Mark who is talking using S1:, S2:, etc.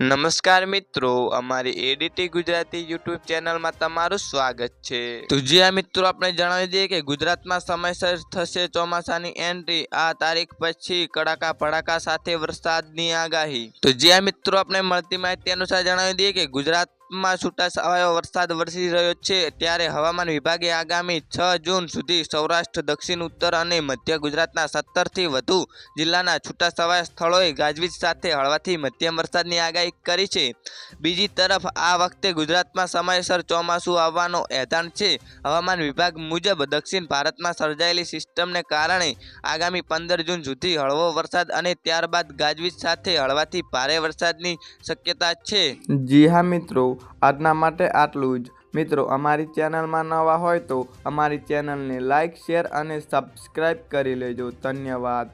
S1: નમસ્કાર મિત્રો, અમારી એડીટી ગુજરાતી યુટ્યુબ ચેનલમાં તમારું સ્વાગત છે. તો જે આ મિત્રો, આપણે જણાવી દઈએ કે ગુજરાતમાં સમયસર થશે ચોમાસાની એન્ટ્રી. આ તારીખ પછી કડાકા ભડાકા સાથે વરસાદની આગાહી. તો જે આ મિત્રો, આપણે મળતી માહિતી અનુસાર જણાવી દઈએ કે ગુજરાત માં છૂટા છવાયો વરસાદ વરસી રહ્યો છે, ત્યારે હવામાન વિભાગે આગામી છ જૂન સુધી સૌરાષ્ટ્ર, દક્ષિણ, ઉત્તર અને મધ્ય ગુજરાતના સત્તરથી વધુ જિલ્લાના છૂટા છવાયા સ્થળોએ ગાજવીજ સાથે હળવાથી મધ્યમ વરસાદની આગાહી કરી છે. બીજી તરફ, આ વખતે ગુજરાતમાં સમયસર ચોમાસું આવવાનો એધાણ છે. હવામાન વિભાગ મુજબ દક્ષિણ ભારતમાં સર્જાયેલી સિસ્ટમને કારણે આગામી પંદર જૂન સુધી હળવો વરસાદ અને ત્યારબાદ ગાજવીજ સાથે હળવાથી ભારે વરસાદની શક્યતા છે.
S2: જી હા મિત્રો આજના માટે આટલું જ. મિત્રો, અમારી ચેનલમાં નવા હોય તો અમારી ચેનલને લાઇક શેર અને સબસ્ક્રાઈબ કરી લેજો. ધન્યવાદ.